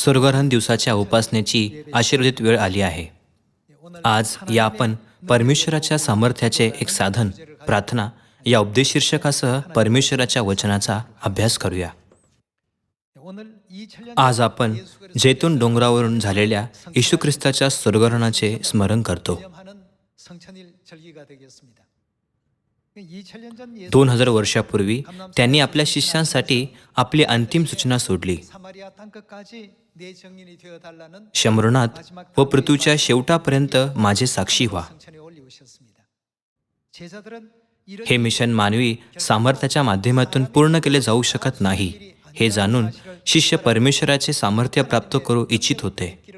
स्वर्गरहन दिवसाच्या उपासनेची आशीर्वादित वेळ आली आहे. आज या आपण परमेश्वराच्या सामर्थ्याचे एक साधन प्रार्थना या उपदेश शीर्षकासह परमेश्वराच्या वचनाचा अभ्यास करूया. आज आपण जैतून डोंगरावरून झालेल्या येशू ख्रिस्ताच्या स्वर्गरहणाचे स्मरण करतो. दोन हजार वर्षापूर्वी त्यांनी आपल्या शिष्यांसाठी आपली अंतिम सूचना सोडली. शंभरनाथ व पृथ्वीच्या शेवटापर्यंत माझे साक्षी व्हा. हे मिशन मानवी सामर्थ्याच्या माध्यमातून पूर्ण केले जाऊ शकत नाही. हे जाणून शिष्य परमेश्वराचे सामर्थ्य प्राप्त करू इच्छित होते.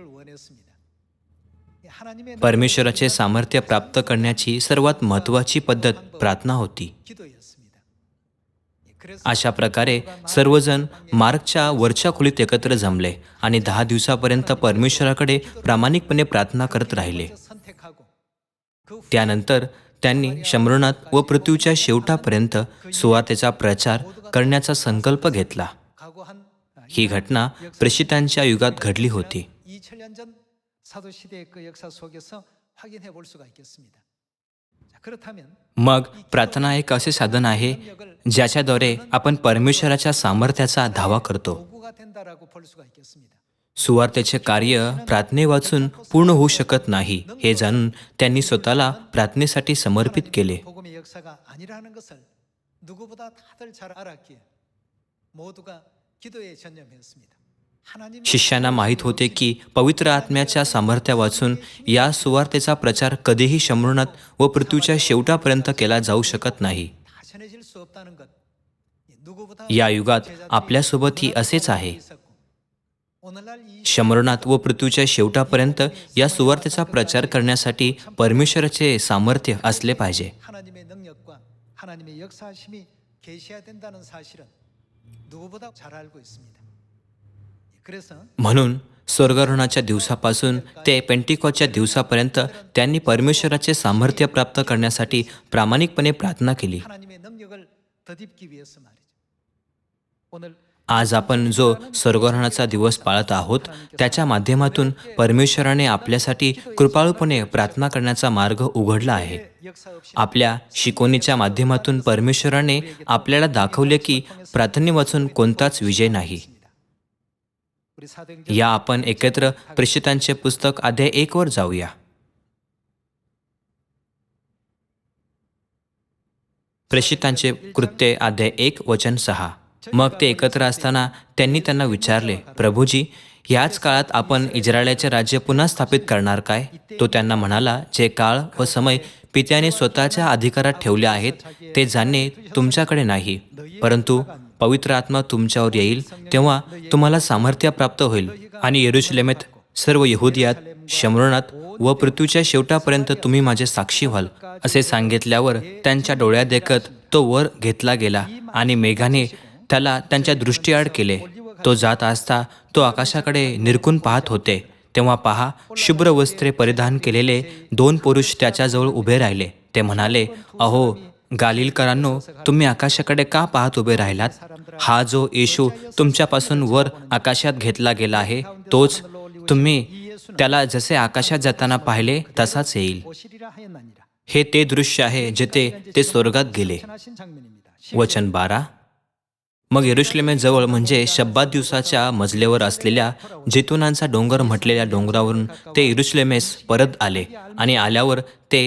परमेश्वराचे सामर्थ्य प्राप्त करण्याची सर्वात महत्वाची पद्धत प्रार्थना होती. अशा प्रकारे सर्वजण मार्गच्या वरच्या खोलीत एकत्र जमले आणि दहा दिवसापर्यंत परमेश्वराकडे प्रामाणिकपणे प्रार्थना करत राहिले. त्यानंतर त्यांनी शंभरनाथ व पृथ्वीच्या शेवटापर्यंत सुवातेचा प्रचार करण्याचा संकल्प घेतला. ही घटना प्रेषितांच्या युगात घडली होती. मग प्रार्थना एक असे साधन आहे ज्याच्याद्वारे आपण परमेश्वराच्या सामर्थ्याचा धावा करतो. सुवार्तेचे कार्य प्रार्थने वाचून पूर्ण होऊ शकत नाही हे जाणून त्यांनी स्वतःला प्रार्थनेसाठी समर्पित केले. शिष्यांना माहीत होते की पवित्र आत्म्याच्या सामर्थ्या वाचून या सुवार्तेचा प्रचार कधीही शंभरनाथ व पृथ्वीच्या शेवटापर्यंत केला जाऊ शकत नाही. या युगात आपल्यासोबतही असेच आहे. शंभरनाथ व पृथ्वीच्या शेवटापर्यंत या सुवार्तेचा प्रचार करण्यासाठी परमेश्वराचे सामर्थ्य असले पाहिजे. म्हणून स्वर्गारोहणाच्या दिवसापासून ते पेंटिकॉच्या दिवसापर्यंत त्यांनी परमेश्वराचे सामर्थ्य प्राप्त करण्यासाठी प्रामाणिकपणे प्रार्थना केली. आज आपण जो स्वर्गारोहणाचा दिवस पाळत आहोत त्याच्या माध्यमातून परमेश्वराने आपल्यासाठी कृपाळूपणे प्रार्थना करण्याचा मार्ग उघडला आहे. आपल्या शिकवणीच्या माध्यमातून परमेश्वराने आपल्याला दाखवले की प्रार्थने वाचून कोणताच विजय नाही. या आपण एकत्र प्रेषितांचे पुस्तक अध्याय एक वर जाऊया. प्रेषितांचे कृत्य अध्याय एक वचन सहा. मग ते एकत्र असताना त्यांनी त्यांना विचारले प्रभूजी याच काळात आपण इस्रायलाचे राज्य पुन्हा स्थापित करणार काय? तो त्यांना म्हणाला जे काळ व समय पित्याने स्वतःच्या अधिकारात ठेवले आहेत ते जाणणे तुमच्याकडे नाही. परंतु पवित्र आत्मा तुमच्यावर येईल तेव्हा तुम्हाला सामर्थ्य प्राप्त होईल. आणि येरुशलेमेत सर्व यहुदियात शमरणात व पृथ्वीच्या शेवटापर्यंत तुम्ही माझे साक्षी व्हाल असे सांगितल्यावर त्यांच्या डोळ्यात देखत तो वर घेतला गेला आणि मेघाने त्याला त्यांच्या दृष्टीआड केले. तो जात असता तो आकाशाकडे निरकून पाहत होते. तेव्हा पहा शुभ्र वस्त्रे परिधान केलेले दोन पुरुष त्याच्याजवळ उभे राहिले. ते म्हणाले अहो गालिलकरांनो तुम्ही आकाशाकडे का पाहत उभे राहिलात? हा जो येशू तुमच्यापासून वर आकाशात घेतला गेला आहे तोच तुम्ही त्याला जसे आकाशात जाताना पाहिले तसाच येईल. हे ते दृश्य आहे जिथे ते स्वर्गात गेले. वचन बारा. मग येरुश्लेमेजवळ म्हणजे शब्बात दिवसाच्या मजलेवर असलेल्या जेतुनांचा डोंगर म्हटलेल्या डोंगरावरून ते इरुश्लेमेस परत आले आणि आल्यावर ते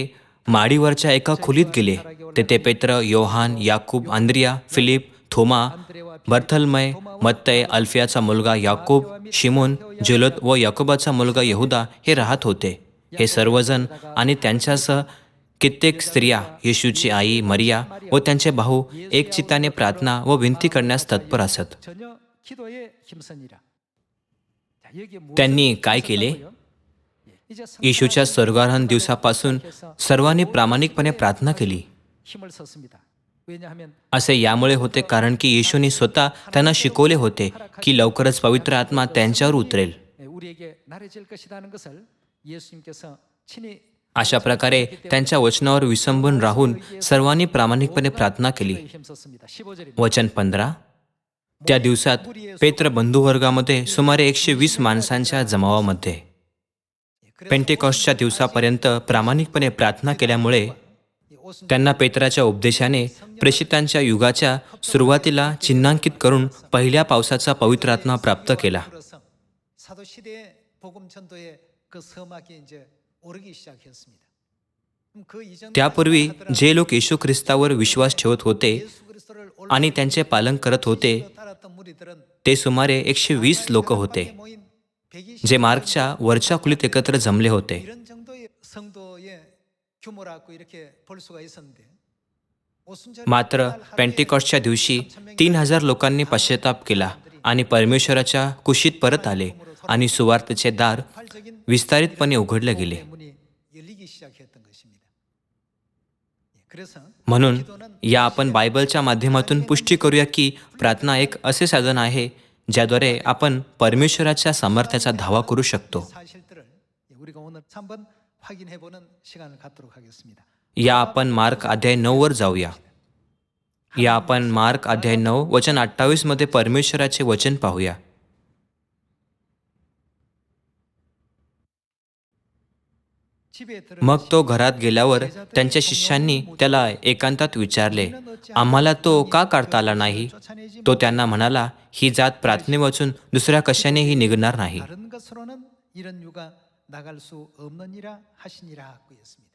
माडीवरच्या एका खोलीत गेले. तेथे पेत्र योहान याकूब आंद्रिया फिलिप थोमा बर्थलमय मत्तय अल्फियाचा मुलगा याकूब शिमोन जुलत व याकोबाचा मुलगा यहुदा हे राहत होते. हे सर्वजण आणि त्यांच्यासह कित्येक स्त्रिया येशूची आई मरिया व त्यांचे भाऊ एक चित्ताने प्रार्थना व विनंती करण्यास तत्पर असत. त्यांनी काय केले? येशूच्या स्वर्गारोहण दिवसापासून सर्वांनी प्रामाणिकपणे प्रार्थना केली. असे यामुळे होते कारण की येशूने स्वतः त्यांना शिकवले होते की लवकरच पवित्र आत्मा त्यांच्यावर उतरेल. अशा प्रकारे त्यांच्या वचनावर विसंबून राहून सर्वांनी प्रामाणिकपणे प्रार्थना केली. वचन पंधरा. त्या दिवसात पेत्र बंधुवर्गामध्ये सुमारे एकशे वीस माणसांच्या जमावामध्ये. पेंटेकॉस्टच्या दिवसापर्यंत प्रामाणिकपणे प्रार्थना केल्यामुळे त्यांना पेत्राच्या उपदेशाने प्रेषितांच्या युगाच्या सुरुवातीला चिन्हांकित करून पहिल्या पावसाचा पवित्रात्मा प्राप्त केला. त्यापूर्वी जे लोक येशू ख्रिस्तावर विश्वास ठेवत होते आणि त्यांचे पालन करत होते ते सुमारे एकशे वीस लोक होते जे मार्गच्या वरच्या खुलीत एकत्र जमले होते. मात्र पेंटिकॉटच्या दिवशी तीन हजार लोकांनी पश्चाताप केला आणि परमेश्वराच्या कुशीत परत आले आणि सुवार्थचे दार विस्तारितपणे उघडले गेले. म्हणून या आपण बायबलच्या माध्यमातून पुष्टी करूया की प्रार्थना एक असे साधन आहे ज्याद्वारे आपण परमेश्वराच्या सामर्थ्याचा धावा करू शकतो. या आपण मार्क अध्याय नऊवर जाऊया या आपण मार्क अध्याय नऊ वचन अठ्ठावीसमध्ये परमेश्वराचे वचन पाहूया मग तो घरात गेल्यावर त्यांच्या शिष्यांनी त्याला एकांतात विचारले आम्हाला तो का काढता आला नाही तो त्यांना म्हणाला ही जात प्रार्थने वाचून दुसऱ्या कशानेही निघणार नाही 다른 것으로는 이런 유가 나갈 수 없느니라 하시니라 그였습니다.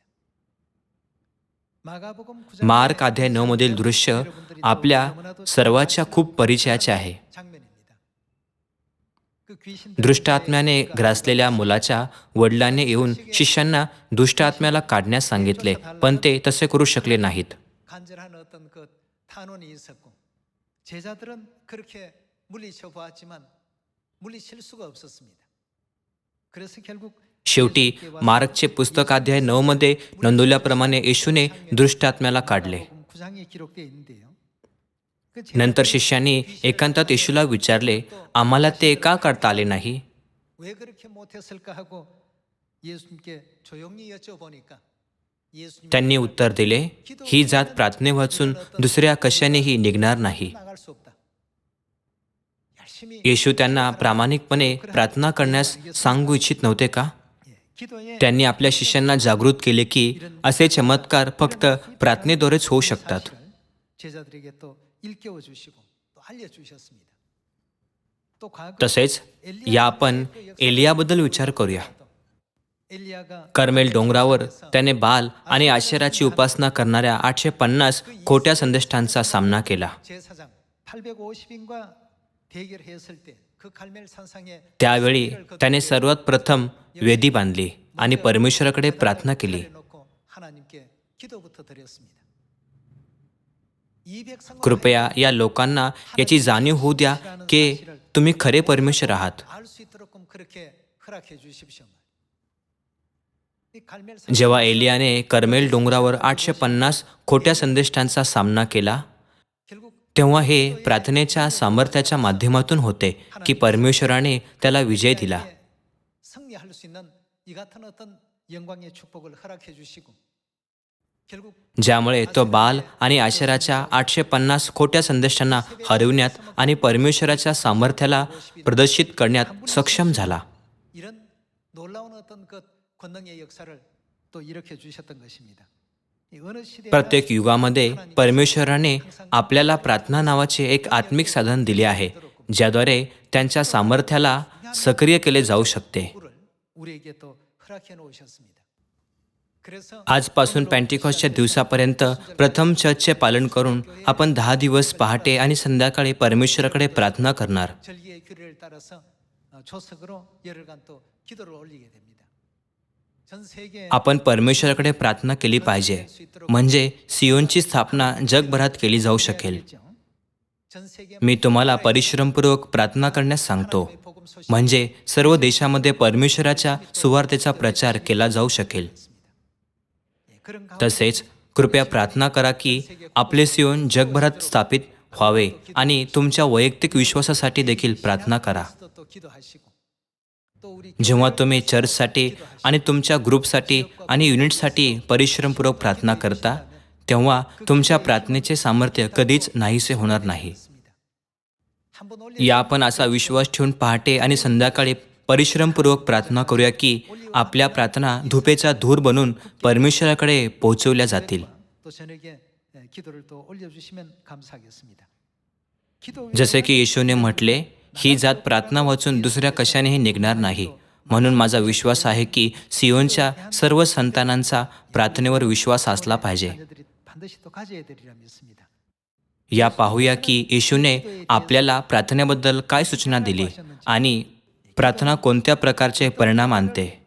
마가복음 9장 मार्क अध्याय नऊ मधील दृश्य आपल्या सर्वाच्या खूप परिचयाचे आहे 장면입니다. 그 귀신 दृष्ट आत्म्याने ग्रासलेल्या मुलाच्या वडिलांनी येऊन शिष्यांना दुष्ट आत्म्याला काढण्यास सांगितले पण ते तसे करू शकले नाहीत शेवटी मार्कचे पुस्तक अध्याय नऊमध्ये नोंदवल्याप्रमाणे येशूने दृष्टात्म्याला काढले. नंतर शिष्यांनी एकांतात येशूला विचारले आम्हाला ते का काढता आले नाही? त्यांनी उत्तर दिले ही जात प्रार्थने वाचून दुसऱ्या कशानेही निघणार नाही. येशू त्यांना प्रामाणिकपणे प्रार्थना करण्यास सांगू इच्छित नव्हते का? त्यांनी आपल्या शिष्यांना जागृत केले की असे चमत्कार फक्त प्रार्थनेद्वारेच होऊ शकतात. तसेच या आपण एलियाबद्दल विचार करूया. करमेल डोंगरावर त्याने बाल आणि आश्चर्याची उपासना करणाऱ्या आठशे पन्नास खोट्या संदेष्टांचा सामना केला. त्यावेळी त्याने सर्वात प्रथम वेदी बांधली आणि परमेश्वराकडे प्रार्थना केली. कृपया या लोकांना याची जाणीव होऊ द्या की तुम्ही खरे परमेश्वर आहात. जेव्हा एलियाने करमेल डोंगरावर आठशे पन्नास खोट्या संदेष्टांचा सामना केला तेव्हा हे प्रार्थनेच्या सामर्थ्याच्या माध्यमातून होते की परमेश्वराने त्याला विजय दिला 승리할 수 있는 이 같은 어떤 영광의 축복을 허락해 주시고 결국 ज्यामुळे तो बाल आणि आशराच्या आठशे पन्नास खोट्या संदेशांना हरविण्यात आणि परमेश्वराच्या सामर्थ्याला प्रदर्शित करण्यात सक्षम झाला 이런 놀라운 어떤 그 권능의 역사를 또 일으켜 주셨던 것입니다. प्रत्येक युगामध्ये परमेश्वराने आपल्याला प्रार्थना नावाचे एक आत्मिक साधन दिले आहे ज्याद्वारे त्यांच्या सामर्थ्याला सक्रिय केले जाऊ शकते. आजपासून पॅन्टिकॉसच्या दिवसापर्यंत प्रथम चर्चचे पालन करून आपण दहा दिवस पहाटे आणि संध्याकाळी परमेश्वराकडे प्रार्थना करणार. आपण परमेश्वराकडे प्रार्थना केली पाहिजे. म्हणजे सियोनची स्थापना जगभरात केली जाऊ शकेल. मी तुम्हाला परिश्रमपूर्वक प्रार्थना करण्यास सांगतो. म्हणजे सर्व देशामध्ये परमेश्वराच्या सुवार्थेचा प्रचार केला जाऊ शकेल. तसेच कृपया प्रार्थना करा की आपले सियोन जगभरात स्थापित व्हावे आणि तुमच्या वैयक्तिक विश्वासासाठी देखील प्रार्थना करा. जेव्हा तुम्ही चर्चसाठी आणि तुमच्या ग्रुपसाठी आणि युनिटसाठी परिश्रमपूर्वक प्रार्थना करता तेव्हा तुमच्या प्रार्थनेचे सामर्थ्य कधीच नाहीसे होणार नाही. या आपण असा विश्वास ठेवून पहाटे आणि संध्याकाळी परिश्रमपूर्वक प्रार्थना करूया की आपल्या प्रार्थना धुपेचा धूर बनून परमेश्वराकडे पोहोचवल्या जातील. जसे की येशूने म्हटले ही जात प्रार्थना वाचून दुसऱ्या कशानेही निघणार नाही. म्हणून माझा विश्वास आहे की सिओनच्या सर्व संतानांचा प्रार्थनेवर विश्वास असला पाहिजे. या पाहूया की येशूने आपल्याला प्रार्थनेबद्दल काय सूचना दिली आणि प्रार्थना कोणत्या प्रकारचे परिणाम आणते?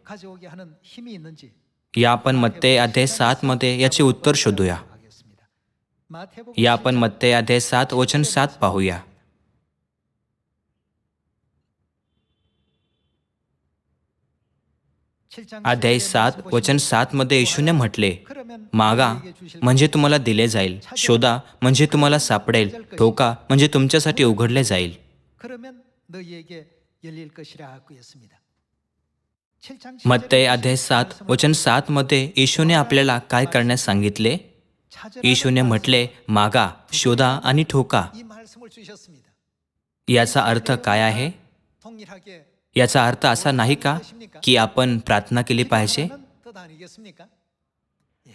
या आपण मत्ते अध्याय सात मध्ये याचे उत्तर शोधूया. या आपण मत्ते अध्याय सात वचन सात पाहूया. अध्याय सात वचन सात मध्ये येशूने म्हटले मागा म्हणजे तुम्हाला दिले जाईल. शोधा म्हणजे तुम्हाला सापडेल. ठोका म्हणजे तुमच्यासाठी उघडले जाईल. मत्तय अध्याय सात वचन सात मध्ये येशूने आपल्याला काय करण्यास सांगितले? येशूने म्हटले मागा शोधा आणि ठोका. याचा अर्थ काय आहे? याचा अर्थ असा नाही का की आपण प्रार्थना केली पाहिजे?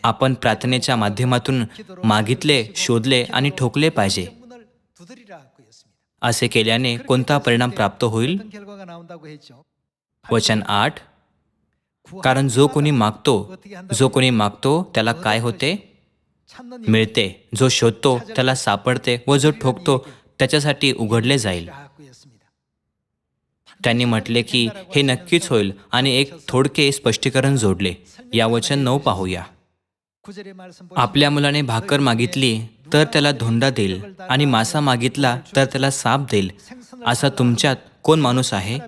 आपण प्रार्थनेच्या माध्यमातून मागितले शोधले आणि ठोकले पाहिजे. असे केल्याने कोणता परिणाम प्राप्त होईल? वचन आठ. कारण जो कोणी मागतो जो कोणी मागतो त्याला काय होते? मिळते. जो शोधतो त्याला सापडते व जो ठोकतो त्याच्यासाठी उघडले जाईल. त्यांनी म्हटले की हे नक्कीच होईल आणि एक थोडके स्पष्टीकरण जोडले. या वचन नऊ पाहूया. आपल्या मुलाने भाकर मागितली तर त्याला धोंडा देईल आणि मासा मागितला तर त्याला साप देईल. असा तुमच्यात कोण माणूस आहे?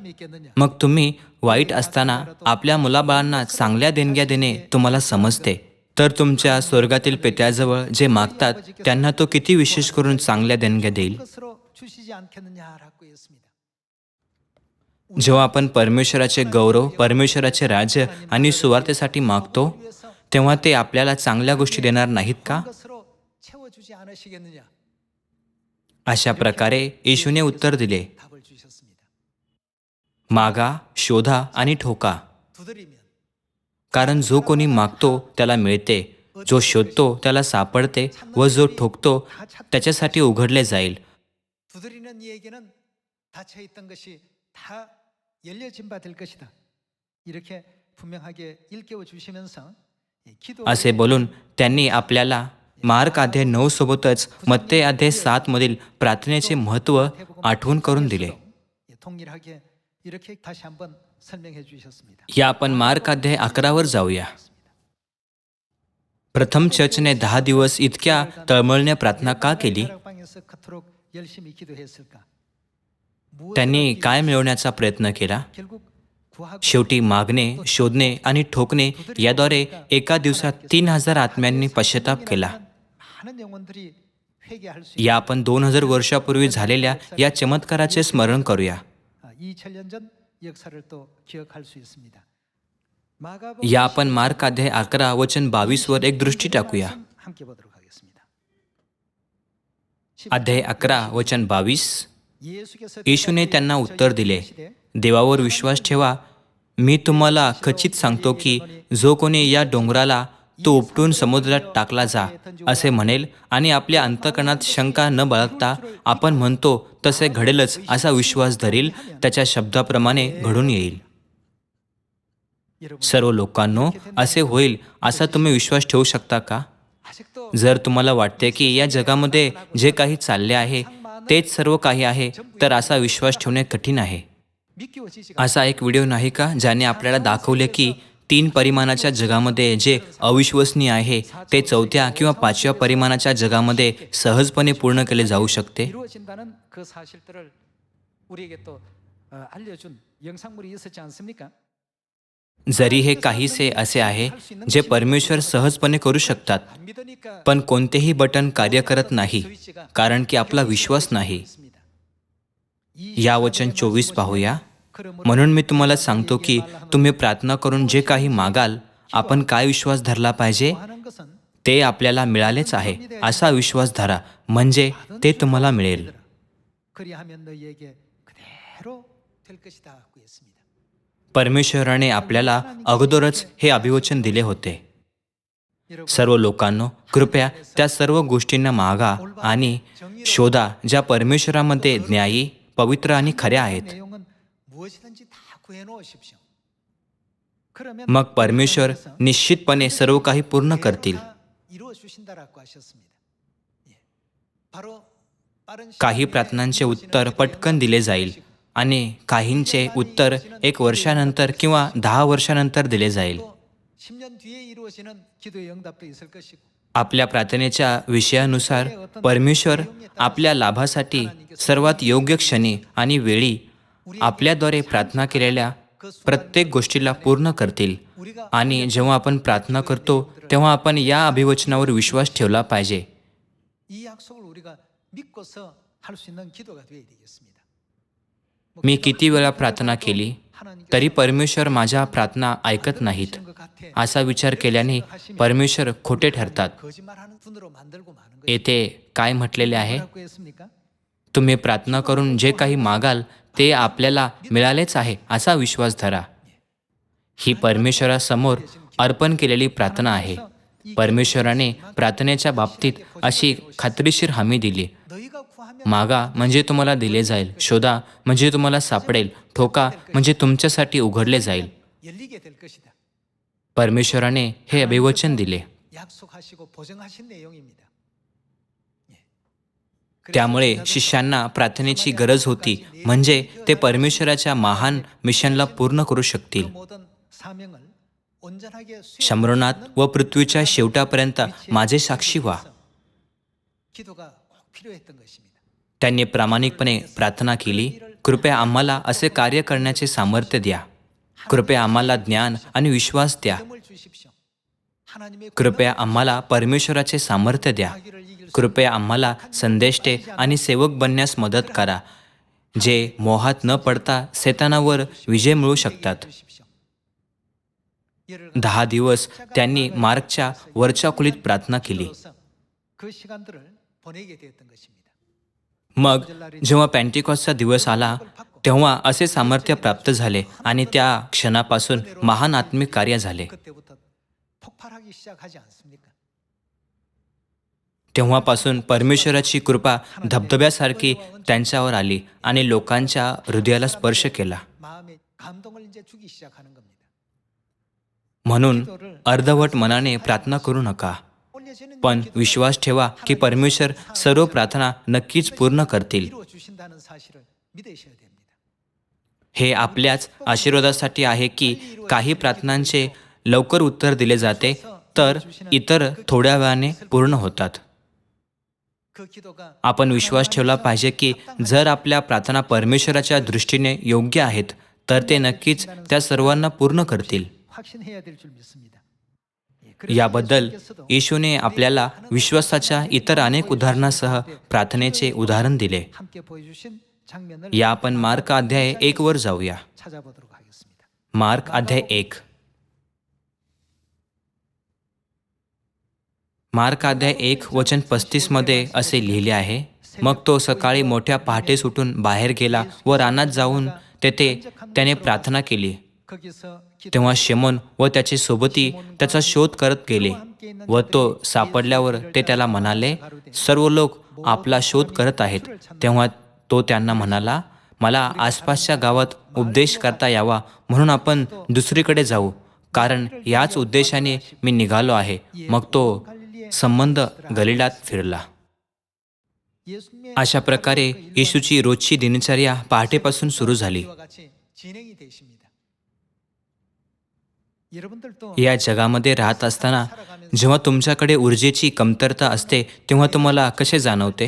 मग तुम्ही वाईट असताना आपल्या मुलाबाळांना चांगल्या देणग्या देणे तुम्हाला समजते. तर तुमच्या स्वर्गातील पेत्याजवळ जे मागतात त्यांना तो किती विशेष करून चांगल्या देणग्या देईल? जेव्हा आपण परमेश्वराचे गौरव परमेश्वराचे राज्य आणि सुवार्थेसाठी मागतो तेव्हा ते आपल्याला चांगल्या गोष्टी देणार नाहीत का? अशा प्रकारे येशूने उत्तर दिले. मागा शोधा आणि ठोका. कारण जो कोणी मागतो त्याला मिळते. जो शोधतो त्याला सापडते व जो ठोकतो त्याच्यासाठी उघडले जाईल. 두드리는 이에게는 닫혀 있던 것이 다 열려진 바 될 것이다. 이렇게 분명하게 일깨워 주시면서 이 기도 असे बोलून त्यांनी आपल्याला मार्क अध्याय नऊ सोबतच मत्ते अध्याय सात मधील प्रार्थनेचे महत्त्व आठवण करून दिले 예, 동일하게 이렇게 다시 한번 설명해 주셨습니다. या आपण मार्क अध्याय अकरावर जाऊया प्रथम चर्चने दहा दिवस इतक्या तळमळने प्रार्थना का केली त्यांनी काय मिळवण्याचा प्रयत्न केला? शेवटी मागणे शोधणे आणि ठोकणे याद्वारे एका दिवसात तीन हजार आत्म्यांनी पश्चाताप केला. या आपण दोन हजार वर्षापूर्वी झालेल्या या चमत्काराचे स्मरण करूया. या आपण मार्क अध्याय अकरा वचन बावीस वर एक दृष्टी टाकूया. अध्याय अकरा वचन बावीस. येशूने त्यांना उत्तर दिले देवावर विश्वास ठेवा. मी तुम्हाला खचित सांगतो की जो कोणी या डोंगराला तो उपटून समुद्रात टाकला जा असे म्हणेल आणि आपल्या अंतकरणात शंका न बाळगता आपण म्हणतो तसे घडेलच असा विश्वास धरील त्याच्या शब्दाप्रमाणे घडून येईल. सर्व लोकांनो असे होईल असा तुम्ही विश्वास ठेवू शकता का? जर तुम्हाला वाटते की या जगामध्ये जे काही चालले आहे तेच सर्व काही आहे तर असा विश्वास ठेवणे कठीण आहे 믿기워지지 असा एक व्हिडिओ नाही का ज्याने आपल्याला दाखवले की तीन परिमाणाच्या जगामध्ये जे अविश्वसनीय आहे ते चौथ्या किंवा पाचव्या परिमाणाच्या जगामध्ये सहजपणे पूर्ण केले जाऊ शकते 이루어진다는 그 사실들을 우리에게 또 어, 알려준 영상물이 있었지 않습니까? जरी हे काहीसे असे आहे जे परमेश्वर सहजपणे करू शकतात पण कोणतेही बटन कार्य करत नाही कारण की आपला विश्वास नाही. या वचन चोवीस पाहूया. म्हणून मी तुम्हाला सांगतो की तुम्ही प्रार्थना करून जे काही मागाल आपण काय विश्वास धरला पाहिजे? ते आपल्याला मिळालेच आहे. असा विश्वास धरा म्हणजे ते तुम्हाला मिळेल. परमेश्वराने आपल्याला अगोदरच हे अभिवचन दिले होते. सर्व लोकांनो कृपया त्या सर्व गोष्टींना मागा आणि शोधा ज्या परमेश्वरामध्ये न्यायी पवित्र आणि खऱ्या आहेत. मग परमेश्वर निश्चितपणे सर्व काही पूर्ण करतील. काही प्रार्थनांचे उत्तर पटकन दिले जाईल. आणि काहींचे उत्तर एक वर्षानंतर किंवा दहा वर्षानंतर दिले जाईल. आपल्या प्रार्थनेच्या विषयानुसार परमेश्वर आपल्या लाभासाठी सर्वात योग्य क्षणी आणि वेळी आपल्याद्वारे प्रार्थना केलेल्या प्रत्येक गोष्टीला पूर्ण करतील. आणि जेव्हा आपण प्रार्थना करतो तेव्हा आपण या अभिवचनावर विश्वास ठेवला पाहिजे. मी किती वेळा प्रार्थना केली तरी परमेश्वर माझ्या प्रार्थना ऐकत नाहीत. असा विचार केल्याने परमेश्वर खोटे ठरतात. येथे काय म्हटलेले आहे? तुम्ही प्रार्थना करून जे काही मागाल ते आपल्याला मिळालेच आहे असा विश्वास धरा. ही परमेश्वरासमोर अर्पण केलेली प्रार्थना आहे. परमेश्वराने प्रार्थनेच्या बाबतीत अशी खात्रीशीर हमी दिली. मागा म्हणजे तुम्हाला दिले जाईल शोधा म्हणजे तुम्हाला सापडेल ठोका म्हणजे तुमच्यासाठी उघडले जाईल. परमेश्वराने हे अभिवचन दिले. त्यामुळे शिष्यांना प्रार्थनेची गरज होती म्हणजे ते परमेश्वराच्या महान मिशनला पूर्ण करू शकतील. शंभरनाथ व पृथ्वीच्या शेवटापर्यंत माझे साक्षी व्हा. त्यांनी प्रामाणिकपणे प्रार्थना केली कृपया आम्हाला असे कार्य करण्याचे सामर्थ्य द्या. कृपया आम्हाला ज्ञान आणि विश्वास द्या. कृपया आम्हाला परमेश्वराचे सामर्थ्य द्या. कृपया आम्हाला संदेष्टे आणि सेवक बनण्यास मदत करा. जे मोहात न पडता सेतानावर विजय मिळू शकतात. दहा दिवस त्यांनी मार्गच्या वरच्या खोलीत प्रार्थना केली. मग जेव्हा पॅन्टिकॉसचा दिवस आला तेव्हा असे सामर्थ्य प्राप्त झाले आणि त्या क्षणापासून महान आत्मिक कार्य झाले. तेव्हापासून परमेश्वराची कृपा धबधब्यासारखी त्यांच्यावर आली आणि लोकांच्या हृदयाला स्पर्श केला. म्हणून अर्धवट मनाने प्रार्थना करू नका. पण विश्वास ठेवा की परमेश्वर सर्व प्रार्थना नक्कीच पूर्ण करतील. हे आपल्याच आशीर्वादासाठी आहे की काही प्रार्थनांचे लवकर उत्तर दिले जाते तर इतर थोड्या वेळाने पूर्ण होतात. आपण विश्वास ठेवला पाहिजे की जर आपल्या प्रार्थना परमेश्वराच्या दृष्टीने योग्य आहेत तर ते नक्कीच त्या सर्वांना पूर्ण करतील. याबद्दल येशूने आपल्याला विश्वासाच्या इतर अनेक उदाहरणासह प्रार्थनेचे उदाहरण दिले. या आपण मार्क अध्याय एक वर जाऊया. मार्क अध्याय एक. मार्क अध्याय एक वचन पस्तीसमध्ये असे लिहिले आहे मग तो सकाळी मोठ्या पहाटे सुटून बाहेर गेला व रानात जाऊन तेथे त्याने प्रार्थना केली. तेव्हा शेमन व त्याचे सोबती त्याचा शोध करत गेले व तो सापडल्यावर ते त्याला म्हणाले सर्व लोक आपला शोध करत आहेत. तेव्हा तो त्यांना म्हणाला मला आसपासच्या गावात उपदेश करता यावा म्हणून आपण दुसरीकडे जाऊ. कारण याच उद्देशाने मी निघालो आहे. मग तो संबंध गलिडात फिरला. अशा प्रकारे येशूची रोजची दिनचर्या पहाटेपासून सुरू झाली. या जगामध्ये राहत असताना जेव्हा तुमच्याकडे ऊर्जेची कमतरता असते तेव्हा तुम्हाला कसे जाणवते?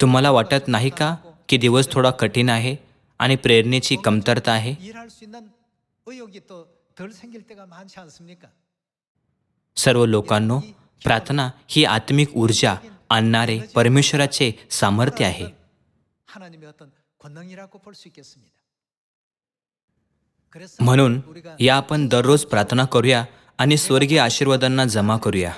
तुम्हाला वाटत नाही का की दिवस थोडा कठीण आहे आणि प्रेरणेची कमतरता आहे? सर्व लोकांनो प्रार्थना ही आत्मिक ऊर्जा आणणारे परमेश्वराचे सामर्थ्य आहे. म्हणून या आपण दररोज प्रार्थना करूया आणि स्वर्गीय आशीर्वादांना जमा करूया.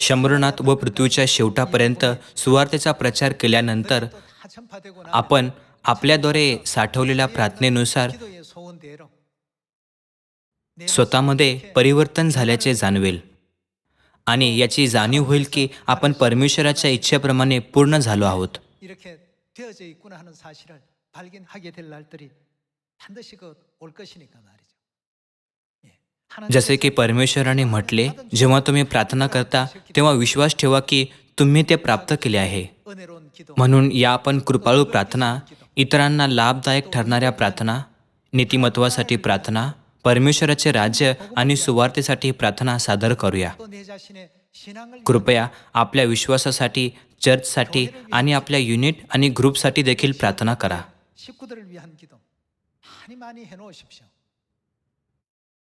शंभरनाथ व पृथ्वीच्या शेवटापर्यंत सुवार्थेचा प्रचार केल्यानंतर आपण आपल्याद्वारे साठवलेल्या प्रार्थनेनुसार स्वतःमध्ये परिवर्तन झाल्याचे जाणवेल. आणि याची जाणीव होईल की आपण परमेश्वराच्या इच्छेप्रमाणे पूर्ण झालो आहोत. 되어져 있구나 하는 사실을 발견하게 될 날들이 반드시 그올 것이니까 말이죠. 예. 하나님께서 जसे की परमेश्वराने म्हटले जेव्हा तुम्ही प्रार्थना करता तेव्हा विश्वास ठेवा की तुम्ही ते प्राप्त केले आहे 은혜로운 기도, म्हणून या आपण कृपाळू प्रार्थना इतरांना लाभदायक ठरणाऱ्या प्रार्थना नीतिमत्वासाठी प्रार्थना परमेश्वराचे राज्य आणि सुवार्तेसाठी प्रार्थना सादर करूया 또 내 자신의 신앙을 कृपया आपल्या विश्वासासाठी चर्चसाठी आणि आपल्या युनिट आणि ग्रुपसाठी देखील प्रार्थना करा.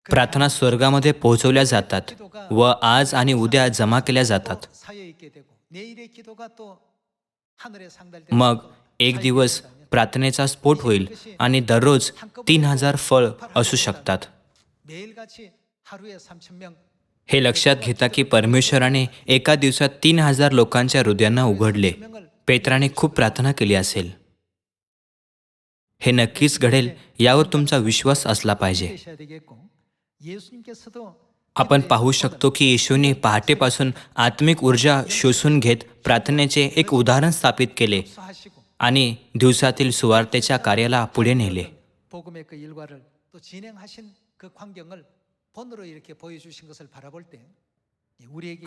प्रार्थना स्वर्गामध्ये पोहोचवल्या जातात व आज आणि उद्या जमा केल्या जातात. मग एक दिवस प्रार्थनेचा स्फोट होईल आणि दररोज तीन हजार फळ असू शकतात. हे लक्षात घेता की परमेश्वराने एका दिवसात तीन हजार लोकांच्या हृदयांना उघडले. पेत्राने खूप प्रार्थना केली असेल. हे नक्कीच घडेल यावर तुमचा विश्वास असला पाहिजे. आपण पाहू शकतो की येशूने पहाटेपासून आत्मिक ऊर्जा शोषून घेत प्रार्थनेचे एक उदाहरण स्थापित केले आणि दिवसातील सुवार्तेच्या कार्याला पुढे नेले.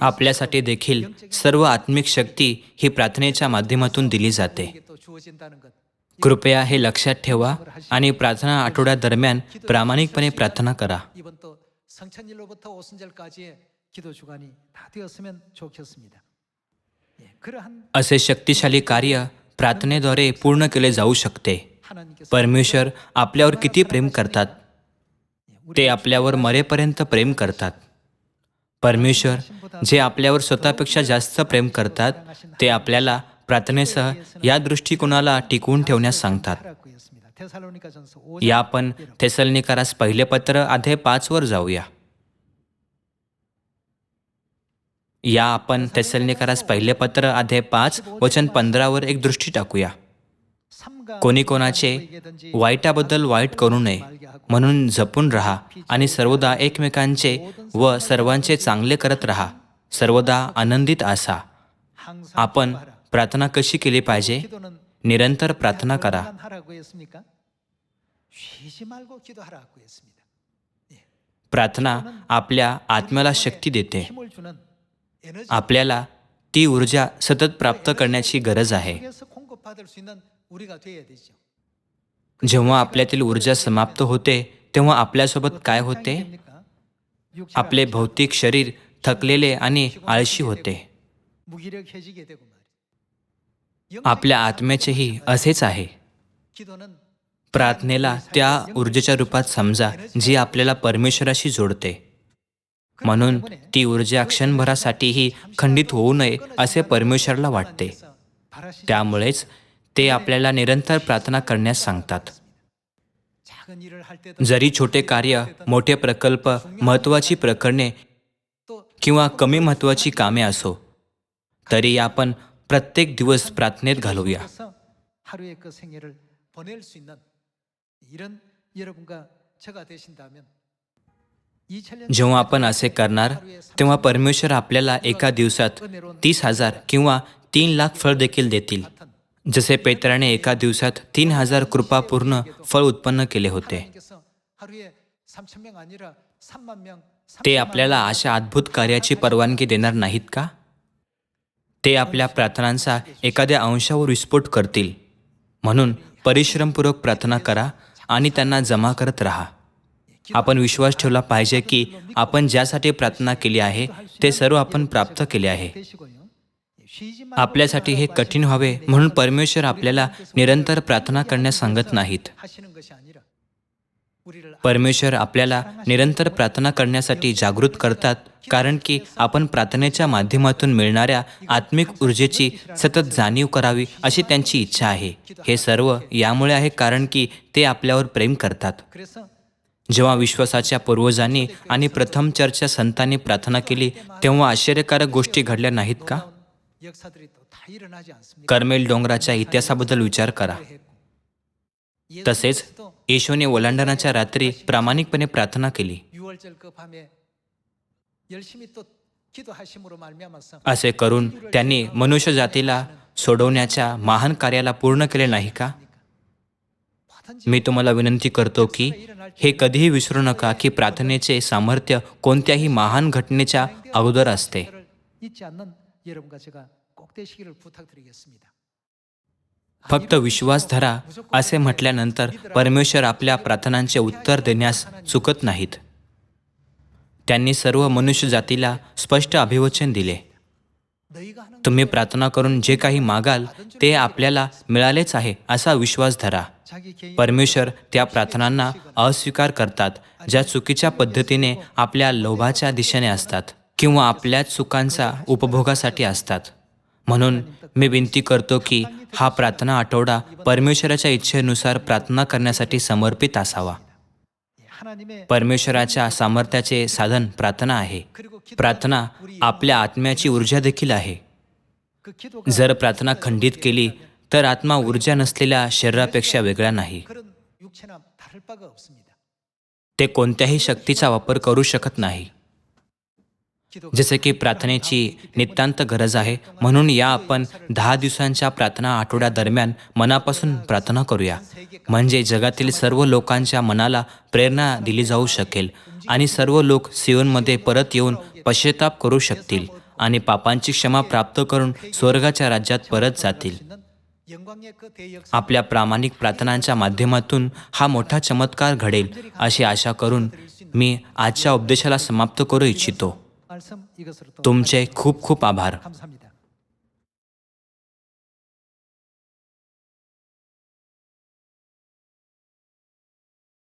आपल्यासाठी देखील सर्व आत्मिक शक्ती ही प्रार्थनेच्या माध्यमातून दिली जाते. कृपया हे लक्षात ठेवा आणि प्रार्थना आठवड्यादरम्यान प्रामाणिकपणे प्रार्थना करा. असे शक्तिशाली कार्य प्रार्थनेद्वारे पूर्ण केले जाऊ शकते. परमेश्वर आपल्यावर किती प्रेम करतात? ते आपल्यावर मरेपर्यंत प्रेम करतात. परमेश्वर जे आपल्यावर स्वतःपेक्षा जास्त प्रेम करतात ते आपल्याला प्रार्थनेसह या दृष्टिकोनाला टिकवून ठेवण्यास सांगतात. या आपण थेसलनिकारास पहिले पत्र आधे पाचवर जाऊया. या आपण थेसलनिकारास पहिले पत्र आधे पाच वचन पंधरावर एक दृष्टी टाकूया. कोणी कोणाचे वाईटाबद्दल वाईट करू नये म्हणून जपून राहा आणि सर्वदा एकमेकांचे व सर्वांचे चांगले करत राहा. सर्वदा आनंदित असा. आपण प्रार्थना कशी केली पाहिजे? निरंतर प्रार्थना करा. प्रार्थना आपल्या आत्म्याला शक्ती देते. आपल्याला ती ऊर्जा सतत प्राप्त करण्याची गरज आहे. जेव्हा आपल्यातील ऊर्जा समाप्त होते तेव्हा आपल्यासोबत काय होते? आपले भौतिक शरीर थकलेले आणि आळशी होते. आपल्या आत्म्याचेही असेच आहे. प्रार्थनेला त्या ऊर्जेच्या रूपात समजा जी आपल्याला परमेश्वराशी जोडते. म्हणून ती ऊर्जा क्षणभरासाठीही खंडित होऊ नये असे परमेश्वराला वाटते. त्यामुळेच ते आपल्याला निरंतर प्रार्थना करण्यास सांगतात. जरी छोटे कार्य मोठे प्रकल्प महत्वाची प्रकरणे किंवा कमी महत्वाची कामे असो तरी आपण प्रत्येक दिवस प्रार्थनेत घालवूया जेव्हा आपण असे करणार तेव्हा परमेश्वर आपल्याला एका दिवसात तीस हजार किंवा तीन लाख फळ देखील देतील. जसे पेत्राने एका दिवसात तीन हजार कृपापूर्ण फळ उत्पन्न केले होते. ते आपल्याला अशा अद्भुत कार्याची परवानगी देणार नाहीत का? ते आपल्या प्रार्थनांचा एखाद्या अंशावर विस्फोट करतील. म्हणून परिश्रमपूर्वक प्रार्थना करा आणि त्यांना जमा करत राहा. आपण विश्वास ठेवला पाहिजे की आपण ज्यासाठी प्रार्थना केली आहे ते सर्व आपण प्राप्त केले आहे. आपल्यासाठी हे कठीण व्हावे म्हणून परमेश्वर आपल्याला निरंतर प्रार्थना करण्यास सांगत नाहीत. परमेश्वर आपल्याला निरंतर प्रार्थना करण्यासाठी जागृत करतात कारण की आपण प्रार्थनेच्या माध्यमातून मिळणाऱ्या आत्मिक ऊर्जेची सतत जाणीव करावी अशी त्यांची इच्छा आहे. हे सर्व यामुळे आहे कारण की ते आपल्यावर प्रेम करतात. जेव्हा विश्वासाच्या पूर्वजांनी आणि प्रथम चर्चा संतांनी प्रार्थना केली तेव्हा आश्चर्यकारक गोष्टी घडल्या नाहीत का? कर्मेल डोंगराच्या इतिहासाबद्दल विचार करा. तसेच येशूने ओलांडनाच्या रात्री प्रामाणिकपणे प्रार्थना केली. असे करून त्यांनी मनुष्य जातीला सोडवण्याच्या महान कार्याला पूर्ण केले नाही का? मी तुम्हाला विनंती करतो की हे कधीही विसरू नका की प्रार्थनेचे सामर्थ्य कोणत्याही महान घटनेच्या अगोदर असते. 여러분과 제가 꼭 되시기를 부탁드리겠습니다. फक्त विश्वास धरा असे म्हटल्यानंतर परमेश्वर आपल्या प्रार्थनांचे उत्तर देण्यास चुकत नाहीत त्यांनी सर्व मनुष्य जातीला स्पष्ट अभिवचन दिले 너희가 하는 तुम्ही प्रार्थना करून जे काही मागाल ते आपल्याला मिळालेच आहे असा विश्वास धरा 자기 개인 परमेश्वर त्या प्रार्थनांना अस्वीकार करतात ज्या चुकीच्या पद्धतीने आपल्या लोभाच्या दिशेने असतात किंवा आपल्याच सुखांचा उपभोगासाठी असतात. म्हणून मी विनंती करतो की हा प्रार्थना आठवडा परमेश्वराच्या इच्छेनुसार प्रार्थना करण्यासाठी समर्पित असावा. परमेश्वराच्या सामर्थ्याचे साधन प्रार्थना आहे. प्रार्थना आपल्या आत्म्याची ऊर्जा देखील आहे. जर प्रार्थना खंडित केली तर आत्मा ऊर्जा नसलेल्या शरीरापेक्षा वेगळा नाही. ते कोणत्याही शक्तीचा वापर करू शकत नाही. जसे की प्रार्थनेची नितांत गरज आहे. म्हणून या आपण दहा दिवसांच्या प्रार्थना आठवड्यादरम्यान मनापासून प्रार्थना करूया. म्हणजे जगातील सर्व लोकांच्या मनाला प्रेरणा दिली जाऊ शकेल आणि सर्व लोक सिओनमध्ये परत येऊन पश्चाताप करू शकतील आणि पापांची क्षमा प्राप्त करून स्वर्गाच्या राज्यात परत जातील. आपल्या प्रामाणिक प्रार्थनांच्या माध्यमातून हा मोठा चमत्कार घडेल अशी आशा करून मी आजच्या उपदेशाला समाप्त करू इच्छितो. तुमचे खूप खूप आभार.